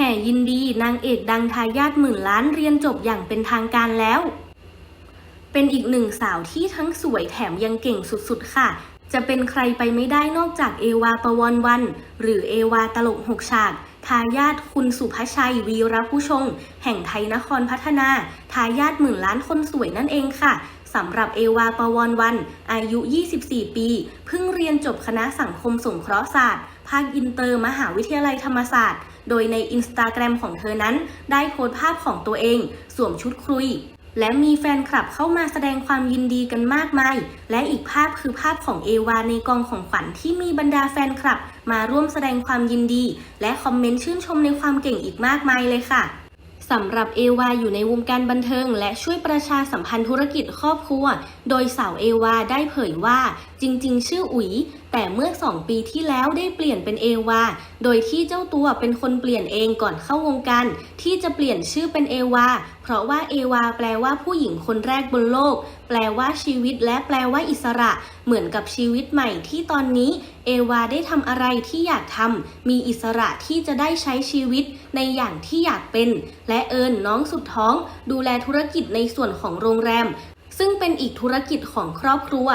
แห่ยินดีนางเอกดังทายาทหมื่นล้านเรียนจบอย่างเป็นทางการแล้ว เป็นอีกหนึ่งสาวที่ทั้งสวยแถมยังเก่งสุดๆค่ะ จะเป็นใครไปไม่ได้นอกจากเอวาปวรวัน หรือเอวาตลกหกฉากทายาทคุณสุภชัยวีรผู้ชง แห่งไทยนครพัฒนา ทายาทหมื่นล้านคนสวยนั่นเองค่ะสำหรับเอวาปวรวัน อายุ 24 ปี เพิ่ง เรียนจบคณะสังคมสงเคราะห์ศาสตร์ ภาคอินเตอร์มหาวิทยาลัยธรรมศาสตร์ โดยในอินสตาแกรมของเธอนั้น ได้โพสต์ภาพของตัวเอง สวมชุดคุย และมีแฟนคลับเข้ามาแสดงความยินดีกันมากมาย และอีกภาพคือภาพของเอวาในกองของขวัญที่มีบรรดาแฟนคลับ มาร่วมแสดงความยินดี และคอมเมนต์ชื่นชมในความเก่งอีกมากมายเลยค่ะสำหรับเอวาอยู่ในวงการบันเทิง และช่วยประชาสัมพันธ์ธุรกิจครอบครัว โดยสาวเอวาได้เผยว่า จริงๆ ชื่ออุ๋ย แต่เมื่อ 2 ปีที่แล้วได้เปลี่ยนเป็นเอวา โดยที่เจ้าตัวเป็นคนเปลี่ยนเองก่อนเข้าวงการที่จะเปลี่ยนชื่อเป็นเอวา เพราะว่าเอวาแปลว่าผู้หญิงคนแรกบนโลก แปลว่าชีวิตและแปลว่าอิสระ เหมือนกับชีวิตใหม่ที่ตอนนี้ เอวาได้ทำอะไรที่อยากทำมีอิสระที่จะได้ใช้ชีวิตในอย่างที่อยากเป็น และเอิญน้องสุดท้อง ดูแลธุรกิจในส่วนของโรงแรม ซึ่งเป็นอีกธุรกิจของครอบครัว